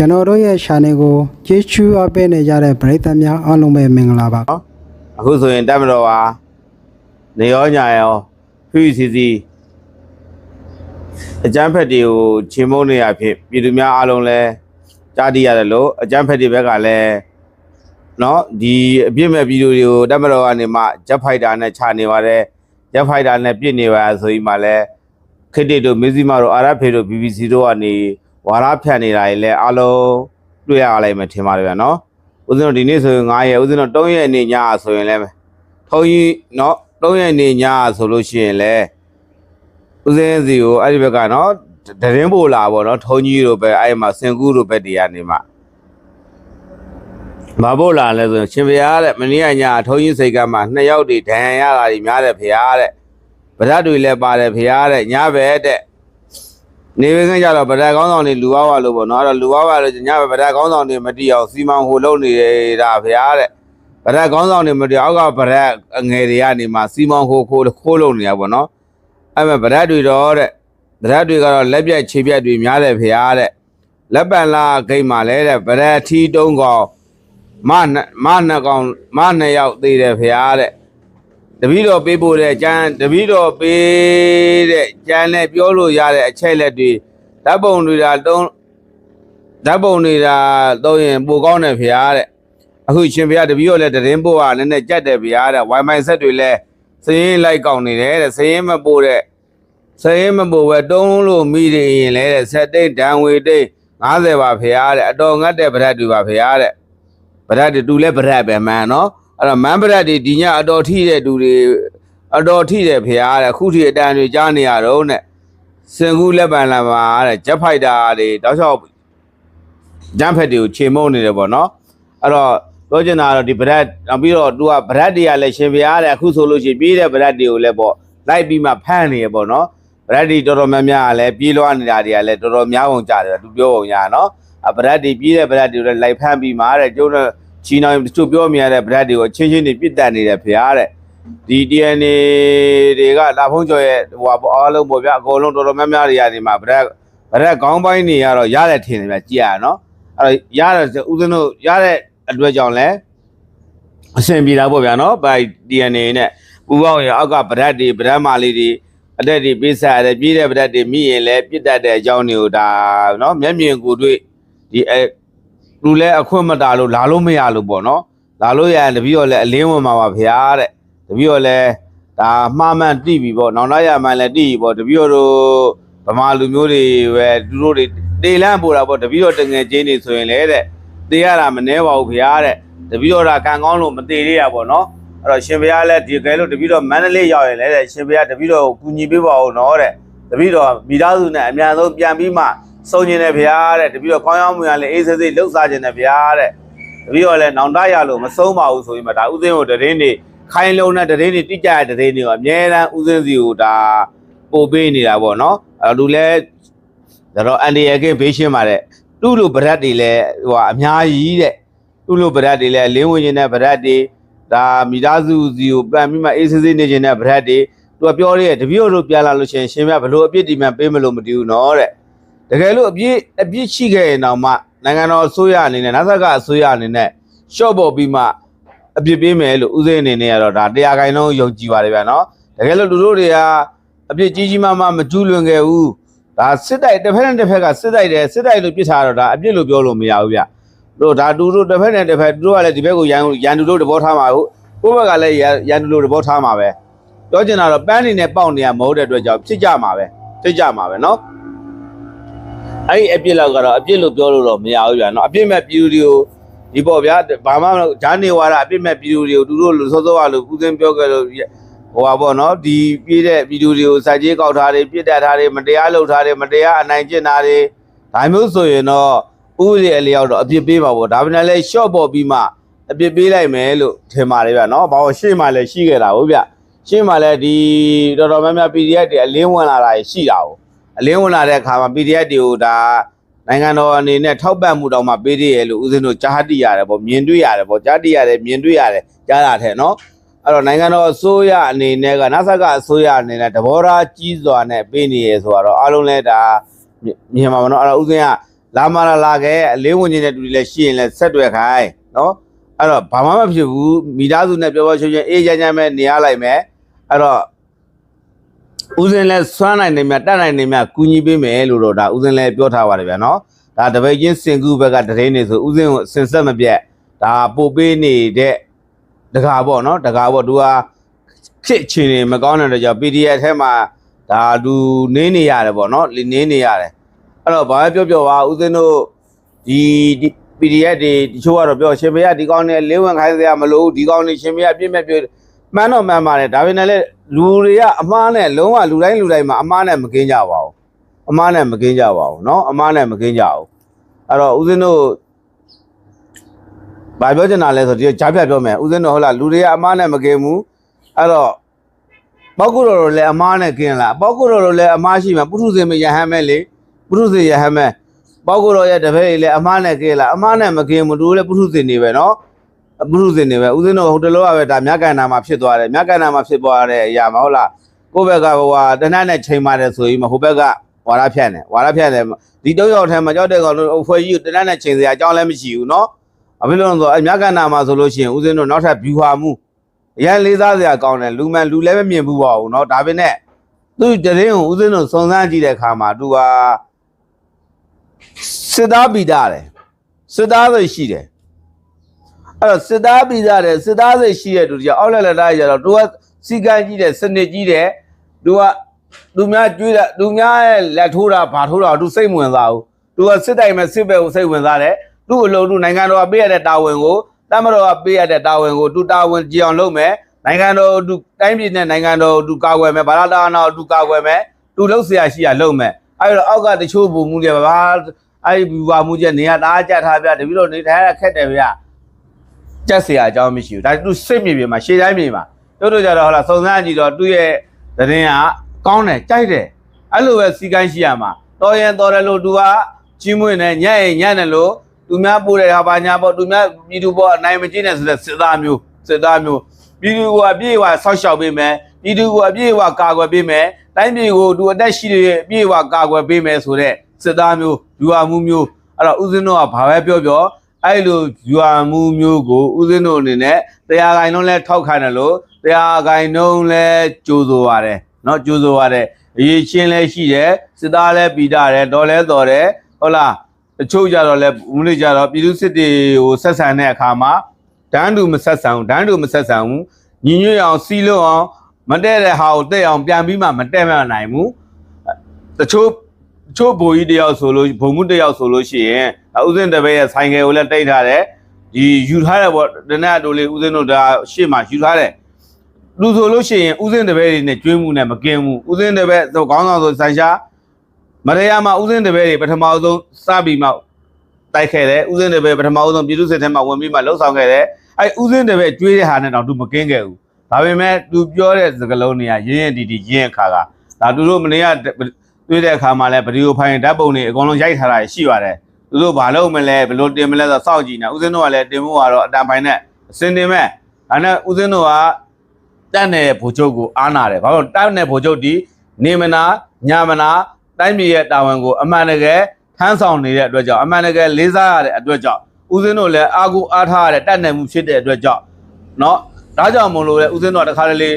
ကျွန်တော်တို့ရဲ့ channel ကိုကြည့်ရှုအပ်ပေးနေကြတဲ့ပရိသတ်များအားလုံးပဲမင်္ဂလာပါအခုဆိုရင်တက်မတော်ပါနေရောညာရောဖြူစီစီအကျန်းဖက်တွေကိုချင်းမုန်းနေရဖြစ်ပြည်သူများအားလုံးလဲကြားသိရတယ်လို့အကျန်းဖက်တွေဘက်ကလည်းနော်ဒီအပြစ်မဲ့ပြည်သူတွေကိုတက်မတော်ကနေမှဂျက်ဖိုက်တာနဲ့ခြာနေပါတယ်ဂျက်ဖိုက်တာနဲ့ပြစ်နေပါဆိုပြီးမှလဲခေတ္တတို့မစ္စည်းမတို့အာရဖေတို့ BBC တို့ကနေ ဝါရဖြန်နေတာတွေလည်းအလုံးတွေ့ရလိုက်မယ်ထင်ပါတယ်ဗျာနော်ဦးဇင်းတို့ဒီနေ့ဆိုရင်9ရက်ဦးဇင်းတို့3ရက်နေညဆိုရင်လည်းထုံကြီးနော်3ရက်နေညဆိုလို့ရှိရင်လည်းဦးဇင်းစီကိုအဲ့ဒီဘက်ကနော်တရင်ပိုလာပေါ့နော်ထုံကြီးတို့ပဲအဲ့မှာစင်ကူးတို့ပဲတရားနေမှာမဘို့လာလဲဆိုရင်ရှင်ဘုရားတဲ့မနေ့ကညထုံးကြီးစိတ်ကမှနှစ်ယောက်တည်းဒဏ်ရတာကြီးများတယ်ဖရားတဲ့ဗဒတ်တွေလည်းပါတယ်ဖရားတဲ့ညပဲတဲ့ နေဝင်းကကြတော့ဗဒတ်ကောင်းဆောင်တွေလူဝါဝလို့ပေါ့နော်အဲ့တော့လူဝါဝလို့ညပဲဗဒတ်ကောင်းဆောင်တွေမတီးအောင်စီမံဟိုလုပ်နေတာဘုရားတဲ့ဗဒတ်ကောင်းဆောင်တွေမတီးအောက်ကဗဒတ်အငယ်တွေကနေမှစီမံဟိုခိုးခိုးလုပ်နေတာပေါ့နော်အဲ့မဲ့ဗဒတ်တွေတော့တဲ့ဗဒတ်တွေကတော့လက်ပြက်ခြေပြက်တွေများတယ်ဘုရားတဲ့လက်ပံလာဂိတ်မှာလဲတဲ့ဗဒတ်ထီတုံးကောင်မနှစ်မနှစ်ကောင်မနှစ်ယောက်သေးတယ်ဘုရားတဲ့ တပည့်တော်ပေးဖို့တဲ့ကျမ်းတပည့်တော်ပေးတဲ့ကျမ်းနဲ့ပြောလို့ရတဲ့အချက်လက်တွေဓာတ်ပုံတွေဒါတုံးဓာတ်ပုံတွေဒါသုံးရင်ပိုကောင်းတယ်ဖရားတဲ့အခုရှင်ဖရားတပည့်တော်လည်းတရင်ပို့ကနည်းနည်းကြက်တယ်ဖရားတဲ့ Wi-Fi ဆက်တွေလည်းစရင်လိုက်ကောင်းနေတယ်တဲ့စရင်မပို့တဲ့စရင်မပို့ပဲတုံးလို့မိနေရင်လည်းတဲ့ဆက်တိတ်ဒံဝေတိတ်90ပါဖရားတဲ့အတော်ငတ်တဲ့ဗရက်တွေပါဖရားတဲ့ဗရက်တွေတူလဲဗရက်ပဲမှန်နော် အဲ့တော့မန်ဗရက်တွေဒီညအတော်ထိတဲ့တူတွေအတော်ထိတဲ့ဖရားတဲ့အခုထိအတန်တွေကြားနေရတော့တဲ့စင်ကူးလက်ပံလာပါတဲ့ဂျက်ဖိုက်တာတွေတောက်လျှောက်ဂျမ်ဖက်တွေကိုခြေမုံနေတယ်ပေါ့နော်အဲ့တော့ပြောချင်တာကတော့ဒီဗရက်နောက်ပြီးတော့သူကဗရက်တွေကလည်းရှင်ဖရားတဲ့အခုဆိုလို့ရှိရင်ပြေးတဲ့ဗရက်တွေကိုလည်းပေါ့လိုက်ပြီးမှဖမ်းနေရပေါ့နော်ဗရက်တွေတော်တော်များများကလည်းပြေးလွှားနေတာတွေကလည်းတော်တော်များပုံကြတယ်သူပြောပုံရနော်အဗရက်တွေပြေးတဲ့ဗရက်တွေလည်းလိုက်ဖမ်းပြီးမှတဲ့ကျုပ်တို့ ချီနောင်သူပြောမြင်ရတဲ့ဗရက်တွေကိုအချင်းချင်းတွေပြစ်တက်နေတယ်ဖရားတဲ့ဒီ DNA တွေကလာဖုံးကျော်ရဲ့ဟိုဟာပေါ့အားလုံးပေါ့ဗျာအကုန်လုံးတော်တော်များများတွေရတယ်မှာဗရက်ဗရက်ခေါင်းပိုင်းတွေကတော့ရတဲ့ထင်တယ်ဗျကြည်ရနော်အဲ့တော့ရတဲ့ဦးဇင်းတို့ရတဲ့အတွက်ကြောင့်လဲအဆင်ပြေတာပေါ့ဗျာနော် by DNA နဲ့ပူပေါင်းရအောက်ကဗရက်တွေဗရက်မာလေးတွေအတက်တွေပေးစားရတယ်ပြေးတဲ့ဗရက်တွေမိရင်လဲပြစ်တတ်တဲ့အကြောင်းတွေကိုဒါနော်မျက်မြင်ကိုယ်တွေ့ဒီ အဲလူလဲအခွင့်မတာလို့လာလို့မရလို့ပေါ့နော်လာလို့ရရင်တပည့်တော်လဲအလင်းဝင်မှာပါဗျာတဲ့တပည့်တော်လဲဒါမှားမှန်တိပြီပေါ့နောင်လာရမှန်လဲတိပြီပေါ့တပည့်တော်တို့ဗမာလူမျိုးတွေပဲသူတို့တွေတေလန့်ပို့တာပေါ့တပည့်တော်တငယ်ချင်းတွေဆိုရင်လဲတဲ့တေရတာမနှဲပါဘူးဗျာတဲ့တပည့်တော်ကကံကောင်းလို့မတေလေးရပေါ့နော်အဲ့တော့ရှင်ဘုရားလဲဒီကဲလို့တပည့်တော်မန္တလေးရောက်ရင်လဲတဲ့ရှင်ဘုရားတပည့်တော်ကိုကူညီပေးပါဦးနော်တဲ့တပည့်တော်မိသားစုနဲ့အများဆုံးပြန်ပြီးမှ စုံကျင်တယ်ဗျာတဲ့တပည့်တော်ခေါင်းရောက်မှုရလဲအေးဆေးဆေးလှုပ်ရှားကျင်တယ်ဗျာတဲ့တပည့်တော်လည်းနောင်တရလို့မဆုံးပါဘူးဆိုရင်မှဒါဥစဉ်ကိုတရင်နေခိုင်းလုံးနဲ့တရင်နေတိကျတဲ့တရင်တွေကိုအမြဲတမ်းဥစဉ်စီကိုဒါပို့ပေးနေတာပေါ့နော်အဲလူလဲဒါတော့အန်ဒီယကင်းဘေးရှင်းပါတဲ့သူ့လိုဗရက်တွေလဲဟိုဟာအများကြီးတဲ့သူ့လိုဗရက်တွေလဲလင်းဝင်နေတဲ့ဗရက်တွေဒါမိသားစုစီကိုပန်ပြီးမှအေးဆေးဆေးနေခြင်းတဲ့ဗရက်တွေသူကပြောရဲတပည့်တော်တို့ပြန်လာလို့ရှိရင်ရှင်မြတ်ဘလို့အပြစ်ဒီမှန်ပေးမလို့မတည်ဘူးနော်တဲ့ တကယ်လို့အပြစ်အပြစ်ရှိခဲ့ရင်တော့မှနိုင်ငံတော်အစိုးရအနေနဲ့ NASA ကအစိုးရအနေနဲ့ရှော့ပေါ်ပြီးမှအပြစ်ပေးမယ်လို့ဥစဉ်အနေနဲ့ကတော့ဒါတရားခိုင်လုံးယုံကြည်ပါတယ်ဗျာနော်တကယ်လို့လူတို့တွေကအပြစ်ကြီးကြီးမားမားမကျူးလွန်ခဲ့ဘူးဒါစစ်တိုက်တစ်ဖက်နဲ့တစ်ဖက်ကစစ်တိုက်တယ်စစ်တိုက်လို့ပြစ်ထားတော့ဒါအပြစ်လို့ပြောလို့မရဘူးဗျတို့ဒါတူတို့တစ်ဖက်နဲ့တစ်ဖက်တို့ကလည်းဒီဘက်ကိုရန်ရန်တူတို့တဘောထားမှာဟုတ်ကိုယ့်ဘက်ကလည်းရန်တူတို့တဘောထားမှာပဲပြောချင်တာတော့ပန်းနေနဲ့ပေါက်နေရမဟုတ်တဲ့အတွက်ကြောင့်ဖြစ်ကြမှာပဲဖြစ်ကြမှာပဲနော် အဲ့ဒီအပြစ်လောက်ကတော့အပြစ်လို့ပြောလို့တော့မရဘူးဗျာနော်အပြစ်မဲ့ပြည်သူတွေကိုဒီပေါ့ဗျာဘာမှမဂျာနေဝါဒအပြစ်မဲ့ပြည်သူတွေကိုသူတို့လူစောစောကလို့ဦးစင်းပြောခဲ့လို့ဟိုပါပေါ့နော်ဒီပြည့်တဲ့ပြည်သူတွေကိုစာကြေးကောက်ထားတယ်ပြစ်တက်ထားတယ်မတရားလုပ်ထားတယ်မတရားအနိုင်ကျင့်တာတွေဒါမျိုးဆိုရင်တော့ဥပဒေအလျောက်တော့အပြစ်ပေးပါပေါ့ဒါပေမဲ့လည်း short ပေါ်ပြီးမှအပြစ်ပေးလိုက်မယ်လို့ထင်ပါတယ်ဗျာနော်ဘာလို့ရှေ့မှလည်းရှိခဲ့တာဟုတ်ဗျရှေ့မှလည်းဒီတော်တော်များများ PDF တွေအလင်းဝင်လာတာရှိတာဟုတ် အလင်းဝင်လာတဲ့အခါမှာ PDF တွေကိုဒါနိုင်ငံတော်အနေနဲ့ထောက်ပံ့မှုတောင်မှပေးသေးရလို့ဦးဇင်းတို့ကြားတိရတယ်ပေါ့မြင်တွေ့ရတယ်ပေါ့ကြားတိရတယ်မြင်တွေ့ရတယ်ကြားတာထဲနော်အဲ့တော့နိုင်ငံတော်အစိုးရအနေနဲ့ကနာဆာကအစိုးရအနေနဲ့တဘောထားကြီးစွာနဲ့ပေးနေရဆိုတော့အားလုံးလဲဒါမြင်ပါမနော်အဲ့တော့ဦးဇင်းကလာမလာလာခဲ့အလေးဝင်နေတဲ့တူတွေလည်းရှိရင်လည်းဆက်တွေ့ခိုင်းနော်အဲ့တော့ဘာမှမဖြစ်ဘူးမိသားစုနဲ့ပြောပြောချင်းချင်းအေးချမ်းချမ်းပဲနေရလိုက်မယ်အဲ့တော့ ဦးစင်းလည်းစွမ်းနိုင်နေမြတ်တက်နိုင်နေမြတ်ကူညီပေးမယ်လို့တော့ဒါဦးစင်းလည်းပြောထားပါတယ်ဗျာနော်ဒါတပည့်ချင်းစင်ကူဘက်ကတရင်နေဆိုဦးစင်းကိုစင်ဆက်မပြတ်ဒါပို့ပေးနေတဲ့တကာပေါ့နော်တကာပေါ့သူကခစ်ချင်နေမကောင်းတဲ့တော့ကြောင့် PDF ထဲမှာဒါသူနင်းနေရတယ်ပေါ့နော်နင်းနေရတယ်အဲ့တော့ဘာပဲပြောပြောပါဦးဇင်းတို့ဒီဒီ PDF တွေတချို့ကတော့ပြောရှင်မရဒီကောင်းနဲ့လေးဝင်ခိုင်းစရာမလိုဘူးဒီကောင်းနေရှင်မရပြည့်မဲ့ပြည့်မှန်တော့မှန်ပါတယ်ဒါပေမဲ့လည်း လူတွေကအမားနဲ့လုံးဝလူတိုင်းလူတိုင်းမှာအမားနဲ့မကင်းကြပါဘူးအမားနဲ့မကင်းကြပါဘူးเนาะအမားနဲ့မကင်းကြဘူးအဲ့တော့ဦးဇင်းတို့ဘာပြောချင်တာလဲဆိုဒီကြားပြပြောမယ်ဦးဇင်းတို့ဟုတ်လားလူတွေကအမားနဲ့မကင်းဘူးအဲ့တော့ပောက်ကုတော်တို့လည်းအမားနဲ့ကင်းလားပောက်ကုတော်တို့လည်းအမားရှိမှာပုထုဇဉ်မယဟမ်းမဲ့လေ ပုထုဇဉ်ယဟမဲပေါက်ကိုတော့ရဲ့တပည့်ကြီးလည်းအမားနဲ့ကဲလာအမားနဲ့မကင်းဘူးတို့လည်းပုထုဇဉ်နေပဲเนาะ ပုထုဇဉ်နေပဲဦးဇင်းတို့ဟိုတလောကပဲဒါမြတ်ကန္နာမှာဖြစ်သွားတယ်မြတ်ကန္နာမှာဖြစ်သွားတဲ့အရာမဟုတ်လားကိုယ့်ဘက်ကဟိုဟာတနတ်နဲ့ချိန်ပါတယ်ဆိုရင်ဟိုဘက်ကဝါရဖြန့်တယ်ဝါရဖြန့်တယ်ဒီတော့ရောက်ထဲမှာကြောက်တဲ့ကောင်တို့အဖွဲကြီးတနတ်နဲ့ချိန်စရာအကြောင်းလည်းမရှိဘူးเนาะအဖြစ်လို့ဆိုအမြတ်ကန္နာမှာဆိုလို့ရှိရင်ဦးဇင်းတို့နောက်ထပ် view ဟာမှုအရင်လေးစားစရာကောင်းတယ်လူမှန်လူလည်းမမြင်ဘူးပါဘူးเนาะဒါပေမဲ့သူတရင်ကိုဦးဇင်းတို့စုံစမ်းကြည့်တဲ့အခါမှာသူက စစ်သားပိတာတယ်စစ်သားစိတ်ရှိတယ် အဲ့တော့စစ်သားပြီးသားတယ်စစ်သားစိတ်ရှိတဲ့သူတွေကအောက်လက်လက်သားကြီးကြတော့သူကစီကံကြီးတယ်စနစ်ကြီးတယ်သူကသူများကြွေးတာသူများရဲ့လက်ထိုးတာဘာထိုးတာသူစိတ်ဝင်စားဘူးသူကစစ်တိုင်မဲ့စစ်ဘက်ကိုစိတ်ဝင်စားတယ်သူ့အလုံးသူနိုင်ငံတော်ကပေးရတဲ့တာဝန်ကိုတမတော်ကပေးရတဲ့တာဝန်ကိုသူတာဝန်ကြည်အောင်လုပ်မယ်နိုင်ငံတော်သူတိုင်းပြည်နဲ့နိုင်ငံတော်သူကာကွယ်မယ်ဗလာတာနာသူကာကွယ်မယ်သူလှုပ်ဆရာရှိရလုပ်မယ်အဲ့တော့အောက်ကတချို့ပုံမှုတွေပါအဲ့ဒီဘူဝမှုချက်နေရတာကြထားပြတပီတော့နေထိုင်ရခက်တယ်ဗျာ ကြက်เสียအကြောင်းမရှိဘူးဒါသူစိတ်မြေပြင်မှာရှေ့တိုင်းမြေမှာတို့တို့ကြတော့ဟလာစုံစမ်းကြည့်တော့သူ့ရဲ့သတင်းကကောင်းတယ်ကြိုက်တယ်အဲ့လိုပဲစီကိုင်းရှိရမှာတော်ရင်တော်တယ်လို့သူကကြီးမွေးနေညက်ရင်ညက်တယ်လို့သူများပို့တဲ့ဟာပါညာပေါ့သူများပြည်သူပေါ့အနိုင်မကျင်းတဲ့ဆိုတဲ့စစ်သားမျိုးစစ်သားမျိုးပြည်သူကအပြည့်အဝဆောက်ရှောက်ပေးမယ်ပြည်သူကအပြည့်အဝကာကွယ်ပေးမယ်တိုင်းပြည်ကိုသူအသက်ရှိတဲ့အပြည့်အဝကာကွယ်ပေးမယ်ဆိုတဲ့စစ်သားမျိုးယူဟာမှုမျိုးအဲ့တော့ဦးဇင်းတို့ကဘာပဲပြောပြော အဲ့လိုယူဟာမှုမျိုးကိုဦးဇင်းတို့အနေနဲ့တရားဂိုင်လုံးလဲထောက်ခံတယ်လို့တရားဂိုင်လုံးလဲကြိုးဆိုရတယ်เนาะကြိုးဆိုရတယ်အရေးချင်းလဲရှိတယ်စစ်သားလဲပြီးတာတယ်တော်လဲတော်တယ်ဟုတ်လားတချို့ကြတော့လဲဦးလေးကြတော့ပြည်သူစစ်တွေကိုဆက်ဆံတဲ့အခါမှာဒန်းတူမဆက်ဆံဘူးဒန်းတူမဆက်ဆံဘူးညီညွတ်အောင်စီးလို့အောင်မတည့်တဲ့ဟာကိုတဲ့အောင်ပြန်ပြီးမှမတည့်မနိုင်ဘူးတချို့ တ ချို့ဘိုလ်ကြီးတယောက်ဆိုလို့ဘုံမှုတယောက်ဆိုလို့ရှိရင်ဒါဥစဉ်တပည့်ရဲ့ဆိုင်ကယ်ကိုလည်းတိတ်ထားတယ်ဒီယူထားတယ်ပေါ့တနက်အတိုလေးဥစဉ်တို့ဒါရှေ့မှာယူထားတယ်လူဆိုလို့ရှိရင်ဥစဉ်တပည့်တွေနဲ့ကျွေးမှုနဲ့မကင်းဘူးဥစဉ်တပည့်ဆိုခေါင်းဆောင်ဆိုဆိုင်ရှားမရယာမှာဥစဉ်တပည့်တွေပထမဆုံးစပြီးမှတိုက်ခဲ့တယ်ဥစဉ်တပည့်ပထမဆုံးပြည်သူစစ်ထဲမှာဝင်ပြီးမှလှုပ်ဆောင်ခဲ့တယ်အဲဥစဉ်တပည့်ကျွေးတဲ့ဟာနဲ့တော့သူမကင်းခဲ့ဘူးဒါပေမဲ့သူပြောတဲ့စကားလုံးတွေကရင်းရင်တီတီရင်းခါကဒါသူတို့မနေ့က တွေ့တဲ့အခါမှာလည်းဗီဒီယိုဖိုင်ဓာတ်ပုံတွေအကုန်လုံးရိုက်ထားတာရှိပါတယ်သူတို့ဘာလုပ်မလဲဘယ်လိုတင်မလဲဆိုတော့စောင့်ကြည့်နေဦးစင်းတို့ကလည်းတင်မှုကတော့အတန်ဖိုင်နဲ့အစင်တင်မဲ့ဒါနဲ့ဦးစင်းတို့ကတက်တဲ့ဗိုလ်ချုပ်ကိုအားနာတယ်ဘာလို့တက်တဲ့ဗိုလ်ချုပ်ဒီနေမနာညမနာတိုင်းပြည်ရဲ့တာဝန်ကိုအမှန်တကယ်ထမ်းဆောင်နေတဲ့အတွက်ကြောင့်အမှန်တကယ်လေးစားရတဲ့အတွက်ကြောင့်ဦးစင်းတို့လည်းအာကိုအားထားရတဲ့တက်နေမှုဖြစ်တဲ့အတွက်ကြောင့်เนาะဒါကြောင့်မလို့လေဦးစင်းတို့ကတခါတလေ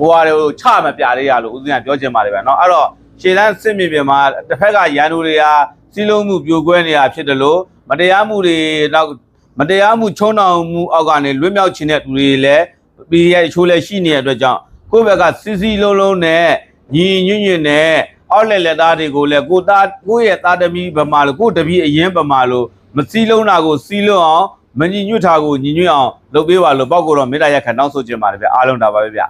ဘွားတွေကိုချမပြလေးရလို့ဦးစင်းကပြောချင်ပါတယ်ဗျာเนาะအဲ့တော့ ရှေ့တန်းစစ်မြေပြင်မှာတစ်ဖက်ကရန်သူတွေကစီးလုံးမှုပြိုကွဲနေတာဖြစ်တယ်လို့မတရားမှုတွေနောက်မတရားမှုချုံနှောင်မှုအောက်ကနေလွတ်မြောက်ခြင်းတဲ့သူတွေလည်းပြည်ရချိုးလည်းရှိနေတဲ့အတွက်ကြောင့်ကိုယ့်ဘက်ကစီစီလုံးလုံးနဲ့ညီညွတ်ညွတ်နဲ့အောက်လက်လက်သားတွေကိုလည်းကိုသားကိုယ့်ရဲ့သားသမီးဗမာလို့ကိုယ့်တပည့်အရင်ဗမာလို့မစီလုံးတာကိုစီလုံးအောင်မညီညွတ်တာကိုညီညွတ်အောင်လုပ်ပေးပါလို့ပေါ့ကိုတော့မေတ္တာရက်ခံတောင်းဆိုချင်ပါတယ်ဗျအားလုံးဒါပါပဲဗျ